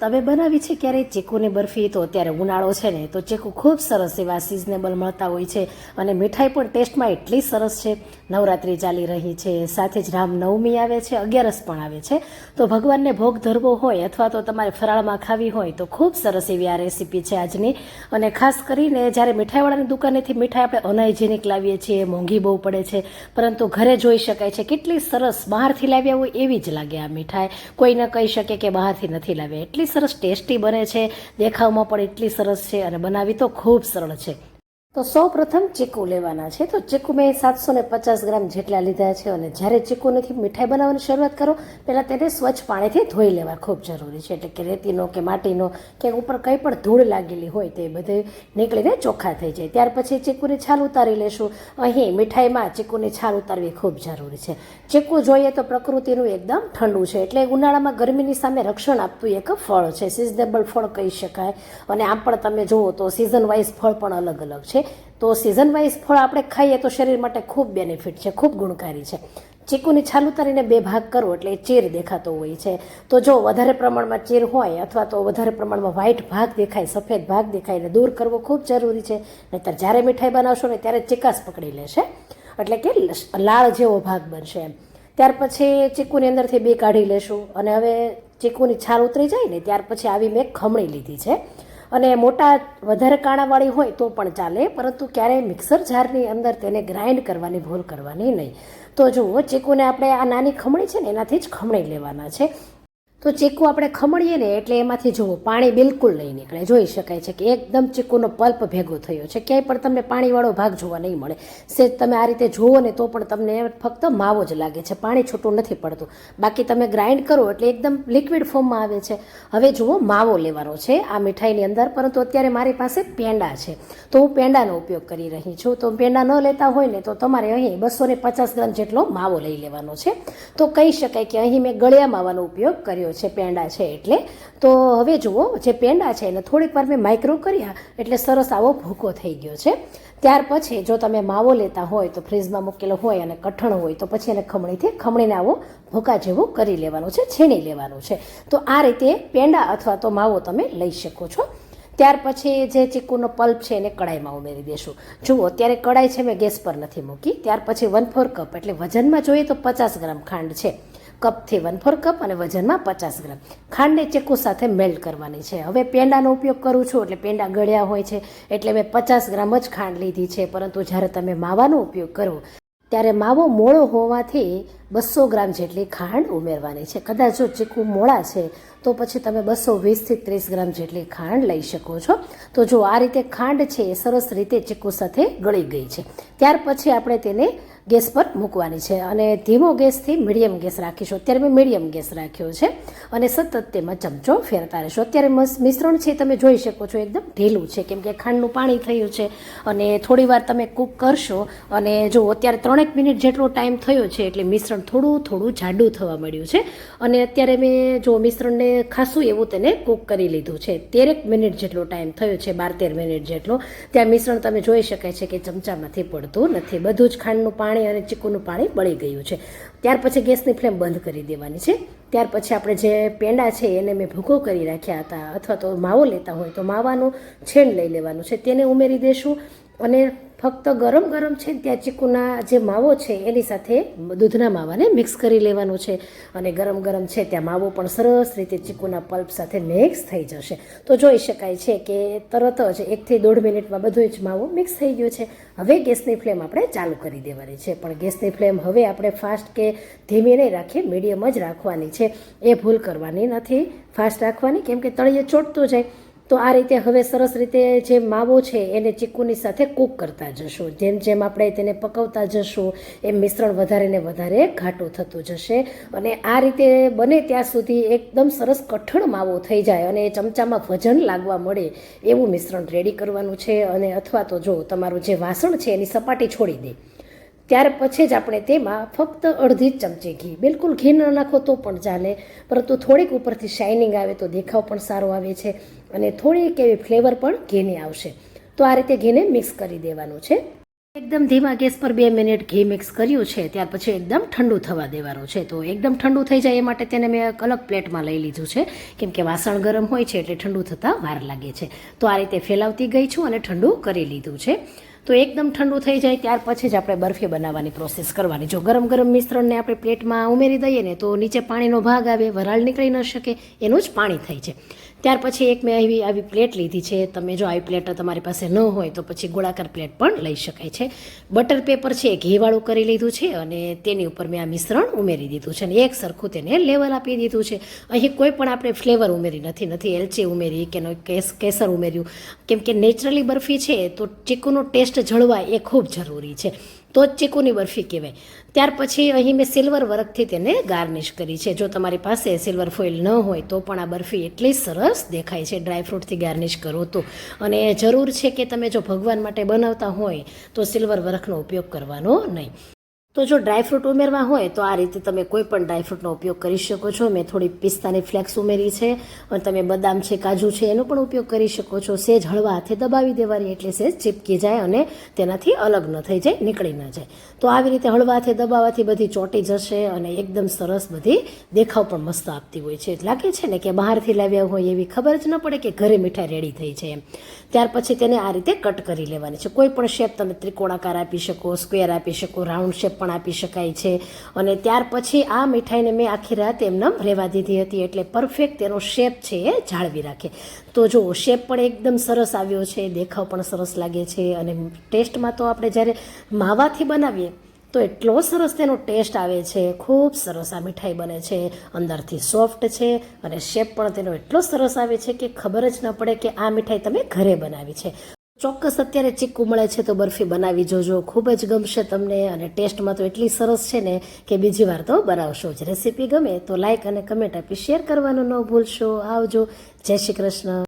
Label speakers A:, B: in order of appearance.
A: તમે બનાવી છે ક્યારેય ચીકુની બરફી તો અત્યારે ઉનાળો છે ને, તો ચીકુ ખૂબ સરસ એવા સિઝનેબલ મળતા હોય છે અને મીઠાઈ પણ ટેસ્ટમાં એટલી સરસ છે. નવરાત્રિ ચાલી રહી છે, સાથે જ રામનવમી આવે છે, અગિયારસ પણ આવે છે. તો ભગવાનને ભોગ ધરવો હોય અથવા તો તમારે ફરાળમાં ખાવી હોય તો ખૂબ સરસ એવી આ રેસીપી છે આજની. અને ખાસ કરીને જ્યારે મીઠાઈવાળાની દુકાનેથી મીઠાઈ આપણે અનહાઇજેનિક લાવીએ છીએ, મોંઘી બહુ પડે છે, પરંતુ ઘરે જોઈ શકાય છે. કેટલી સરસ બહારથી લાવ્યા હોય એવી જ લાગે આ મીઠાઈ. કોઈ ન કહી શકે કે બહારથી નથી લાવ્યા. એટલી સરસ ટેસ્ટી બને છે, દેખાવમાં પણ એટલી સરસ છે અને બનાવી તો ખૂબ સરળ છે. તો સૌ પ્રથમ ચીકુ લેવાના છે. તો ચીકુ મેં સાતસો ને પચાસ ગ્રામ જેટલા લીધા છે અને જ્યારે ચીકુનેથી મીઠાઈ બનાવવાની શરૂઆત કરો, પહેલાં તેને સ્વચ્છ પાણીથી ધોઈ લેવા ખૂબ જરૂરી છે. એટલે કે રેતીનો કે માટીનો કે ઉપર કંઈ પણ ધૂળ લાગેલી હોય તે બધે નીકળીને ચોખ્ખા થઈ જાય. ત્યાર પછી ચીકુની છાલ ઉતારી લેશું. અહીં મીઠાઈમાં ચીકુની છાલ ઉતારવી ખૂબ જરૂરી છે. ચીકુ જોઈએ તો પ્રકૃતિનું એકદમ ઠંડુ છે. એટલે ઉનાળામાં ગરમીની સામે રક્ષણ આપતું એક ફળ છે. સિઝનેબલ ફળ કહી શકાય. અને આમ પણ તમે જુઓ તો સિઝન વાઇઝ ફળ પણ અલગ અલગ છે. તો સિઝન વાઇઝ ફળ આપણે ખાઈએ તો શરીર માટે ખૂબ બેનિફિટ છે, ખૂબ ગુણકારી છે. ચીકુની છાલ ઉતારીને બે ભાગ કરો એટલે એ ચીર દેખાતો હોય છે. તો જો વધારે પ્રમાણમાં ચીર હોય અથવા તો વધારે પ્રમાણમાં વ્હાઇટ ભાગ દેખાય, સફેદ ભાગ દેખાય એને દૂર કરવો ખૂબ જરૂરી છે. નહીંતર જ્યારે મીઠાઈ બનાવશો ને ત્યારે ચિકાસ પકડી લેશે. એટલે કે લાળ જેવો ભાગ બનશે એમ. ત્યાર પછી ચીકુની અંદરથી બે કાઢી લેશું અને હવે ચીકુની છાલ ઉતરી જાય ને ત્યાર પછી આવી મેં ખમણી લીધી છે. અને મોટા વધારે કાણાવાળી હોય તો પણ ચાલે, પરંતુ ક્યારેય મિક્સર જારની અંદર તેને ગ્રાઇન્ડ કરવાની, ભૂલ કરવાની નહીં. તો જુઓ, ચીકુને આપણે આ નાની ખમણી છે ને, એનાથી જ ખમણી લેવાના છે. તો ચીકુ આપણે ખમણીએ ને એટલે એમાંથી જુઓ, પાણી બિલકુલ નહીં નીકળે. જોઈ શકાય છે કે એકદમ ચીકુનો પલ્પ ભેગો થયો છે. ક્યાંય પણ તમને પાણીવાળો ભાગ જોવા નહીં મળે. સેજ તમે આ રીતે જુઓ ને તો પણ તમને ફક્ત માવો જ લાગે છે. પાણી છૂટું નથી પડતું. બાકી તમે ગ્રાઇન્ડ કરો એટલે એકદમ લિક્વિડ ફોર્મમાં આવે છે. હવે જુઓ, માવો લેવાનો છે આ મીઠાઈની અંદર, પરંતુ અત્યારે મારી પાસે પેંડા છે. તો હું પેંડાનો ઉપયોગ કરી રહી છું. તો પેંડા ન લેતા હોય ને તો તમારે અહીં બસો પચાસ ગ્રામ જેટલો માવો લઈ લેવાનો છે. તો કહી શકાય કે અહીં મેં ગળ્યા માવાનો ઉપયોગ કર્યો છે, પેંડા છે એટલે. તો હવે જુઓ, જે પેંડા છે એને થોડીક વાર મેં માઇક્રો કર્યા, એટલે સરસ આવો ભૂકો થઈ ગયો છે. ત્યાર પછી જો તમે માવો લેતા હોય તો ફ્રીજમાં મૂકેલો હોય અને કઠણ હોય તો પછી એને ખમણીથી ખમણીને આવો ભૂકા જેવું કરી લેવાનું છે, છીણી લેવાનું છે. તો આ રીતે પેંડા અથવા તો માવો તમે લઈ શકો છો. ત્યાર પછી જે ચીકુનો પલ્પ છે એને કડાઈમાં ઉમેરી દેશું. જુઓ, અત્યારે કડાઈ છે, મેં ગેસ પર નથી મૂકી. ત્યાર પછી વન ફોર કપ, એટલે વજનમાં જોઈએ તો પચાસ ગ્રામ ખાંડ છે. કપથી વન ફોર કપ અને વજનમાં પચાસ ગ્રામ. ખાંડને ચીકુ સાથે મેલ્ટ કરવાની છે. હવે પેંડાનો ઉપયોગ કરું છું એટલે પેંડા ગળ્યા હોય છે, એટલે મેં પચાસ ગ્રામ જ ખાંડ લીધી છે. પરંતુ જ્યારે તમે માવાનો ઉપયોગ કરો, ત્યારે માવો મોળો હોવાથી બસો ગ્રામ જેટલી ખાંડ ઉમેરવાની છે. કદાચ જો ચીકુ મોળા છે, તો પછી તમે બસો વીસથી ત્રીસ ગ્રામ જેટલી ખાંડ લઈ શકો છો. તો જો આ રીતે ખાંડ છે, એ સરસ રીતે ચીકુ સાથે ગળી ગઈ છે. ત્યાર પછી આપણે તેને ગેસ પર મૂકવાની છે અને ધીમો ગેસથી મીડિયમ ગેસ રાખીશું. અત્યારે મેં મીડિયમ ગેસ રાખ્યો છે અને સતત તેમાં ચમચો ફેરતા રહેશો. અત્યારે મિશ્રણ છે તમે જોઈ શકો છો, એકદમ ઢીલું છે. કેમ કે ખાંડનું પાણી થયું છે અને થોડી વાર તમે કૂક કરશો અને જો અત્યારે ત્રણેક મિનિટ જેટલો ટાઈમ થયો છે, એટલે મિશ્રણ થોડું થોડું જાડું થવા મળ્યું છે. અને અત્યારે મેં જો મિશ્રણને ખાસું એવું તેને કૂક કરી લીધું છે. તેરેક મિનિટ જેટલો ટાઈમ થયો છે, બાર તેર મિનિટ જેટલો. ત્યાં મિશ્રણ તમે જોઈ શકાય છે કે ચમચામાંથી પડતું નથી. બધું જ ખાંડનું પાણી અને ચીકુનું પાણી બળી ગયું છે. ત્યાર પછી ગેસની ફ્લેમ બંધ કરી દેવાની છે. ત્યાર પછી આપણે જે પેંડા છે એને મેં ભૂકો કરી રાખ્યા હતા. અથવા તો માવો લેતા હોય તો માવાનું છેણ લઈ લેવાનું છે. તેને ઉમેરી દેશું. અને ફક્ત ગરમ ગરમ છે ત્યાં ચીકુના જે માવો છે, એની સાથે દૂધના માવાને મિક્સ કરી લેવાનું છે. અને ગરમ ગરમ છે ત્યાં માવો પણ સરસ રીતે ચીકુના પલ્પ સાથે મિક્સ થઈ જશે. તો જોઈ શકાય છે કે તરત જ એકથી દોઢ મિનિટમાં બધો જ માવો મિક્સ થઈ ગયો છે. હવે ગેસની ફ્લેમ આપણે ચાલુ કરી દેવાની છે. પણ ગેસની ફ્લેમ હવે આપણે ફાસ્ટ કે ધીમી નહીં રાખીએ, મીડિયમ જ રાખવાની છે. એ ભૂલ કરવાની નથી. ફાસ્ટ રાખવાની, કેમ કે તળિયે ચોટતું જાય. તો આ રીતે હવે સરસ રીતે જે માવો છે એને ચીકુની સાથે કૂક કરતા જશું. જેમ જેમ આપણે તેને પકવતા જશું, એમ મિશ્રણ વધારે ને વધારે ઘાટું થતું જશે. અને આ રીતે બને ત્યાં સુધી એકદમ સરસ કઠણ માવો થઈ જાય અને ચમચામાં વજન લાગવા મળે એવું મિશ્રણ રેડી કરવાનું છે. અને અથવા તો જો તમારું જે વાસણ છે એની સપાટી છોડી દે. ત્યાર પછી જ આપણે તેમાં ફક્ત અડધી ચમચી ઘી. બિલકુલ ઘી ન નાખો તો પણ ચાલે, પરંતુ થોડીક ઉપરથી શાઇનિંગ આવે તો દેખાવ પણ સારો આવે છે અને થોડીક એવી ફ્લેવર પણ ઘીની આવશે. તો આ રીતે ઘીને મિક્સ કરી દેવાનું છે. એકદમ ધીમા ગેસ પર બે મિનિટ ઘી મિક્સ કર્યું છે, ત્યાર પછી એકદમ ઠંડુ થવા દેવાનું છે. તો એકદમ ઠંડુ થઈ જાય એ માટે તેને મેં એક અલગ પ્લેટમાં લઈ લીધું છે, કેમ કે વાસણ ગરમ હોય છે એટલે ઠંડુ થતાં વાર લાગે છે. તો આ રીતે ફેલાવતી ગઈ છું અને ઠંડુ કરી લીધું છે. તો એકદમ ઠંડુ થઈ જાય, ત્યાર પછી જ આપણે બરફી બનાવવાની પ્રોસેસ કરવાની. જો ગરમ ગરમ મિશ્રણને આપણે પ્લેટમાં ઉમેરી દઈએ ને, તો નીચે પાણીનો ભાગ આવે, વરાળ નીકળી ન શકે, એનું જ પાણી થાય છે. ત્યાર પછી એક મેં આવી આવી પ્લેટ લીધી છે. તમે જો આવી પ્લેટ તમારી પાસે ન હોય તો પછી ગોળાકાર પ્લેટ પણ લઈ શકાય છે. બટર પેપર છે ઘીવાળું કરી લીધું છે અને તેની ઉપર મેં આ મિશ્રણ ઉમેરી દીધું છે અને એક સરખું તેને લેવલ આપી દીધું છે. અહીં કોઈ પણ આપણે ફ્લેવર ઉમેરી નથી નથી. એલચી ઉમેરી કે કેસ કેસર ઉમેર્યું. કેમ કે નેચરલી બરફી છે, તો ચીકુનો ટેસ્ટ જળવાય એ ખૂબ જરૂરી છે. તો જ ચીકુની બરફી કહેવાય. ત્યાર પછી અહીં મેં સિલ્વર વર્કથી તેને ગાર્નિશ કરી છે. જો તમારી પાસે સિલ્વર ફોઇલ ન હોય તો પણ આ બરફી એટલી સરસ દેખાય છે ડ્રાયફ્રૂટથી ગાર્નિશ કરો તો. અને જરૂર છે કે તમે જો ભગવાન માટે બનાવતા હોય તો સિલ્વર વર્કનો ઉપયોગ કરવાનો નહીં. તો જો ડ્રાયફ્રૂટ ઉમેરવા હોય, તો આ રીતે તમે કોઈ પણ ડ્રાયફ્રૂટનો ઉપયોગ કરી શકો છો. મેં થોડી પિસ્તાની ફ્લેક્સ ઉમેરી છે અને તમે બદામ છે, કાજુ છે, એનો પણ ઉપયોગ કરી શકો છો. સેજ હળવા હાથે દબાવી દેવાની એટલે સેજ ચીપકી જાય અને તેનાથી અલગ ન થઈ જાય, નીકળી ન જાય. તો આવી રીતે હળવા હાથે દબાવવાથી બધી ચોંટી જશે અને એકદમ સરસ બધી દેખાવ પણ મસ્ત આપતી હોય છે. લાગે છે ને કે બહારથી લાવ્યા હોય એવી ખબર જ ન પડે કે ઘરે મીઠાઈ રેડી થઈ છે એમ. ત્યાર પછી તેને આ રીતે કટ કરી લેવાની છે. કોઈ પણ શેપ તમે ત્રિકોણાકાર આપી શકો સ્ક્વેર આપી શકો રાઉન્ડ શેપ પણ આપી શકાય છે. અને ત્યાર પછી આ મીઠાઈને મેં આખી રાત એમને રહેવા દીધી હતી. એટલે પરફેક્ટ એનો શેપ છે એ જાળવી રાખે. તો જો શેપ પણ એકદમ સરસ આવ્યો છે, દેખાવ પણ સરસ લાગે છે અને ટેસ્ટમાં તો આપણે જ્યારે માવાથી બનાવીએ, તો એટલો સરસ તેનો ટેસ્ટ આવે છે. ખૂબ સરસ આ મીઠાઈ બને છે. અંદરથી સોફ્ટ છે અને શેપ પણ તેનો એટલો સરસ આવે છે કે ખબર જ ન પડે કે આ મીઠાઈ તમે ઘરે બનાવી છે. ચોક્કસ અત્યારે ચીકુ મળે છે તો બરફી બનાવી જોજો. ખૂબ જ ગમશે તમને અને ટેસ્ટમાં તો એટલી સરસ છે ને કે બીજી વાર તો બનાવશો જ. રેસીપી ગમે તો લાઇક અને કમેન્ટ આપી શેર કરવાનું ન ભૂલશો. આવજો. જય શ્રી કૃષ્ણ.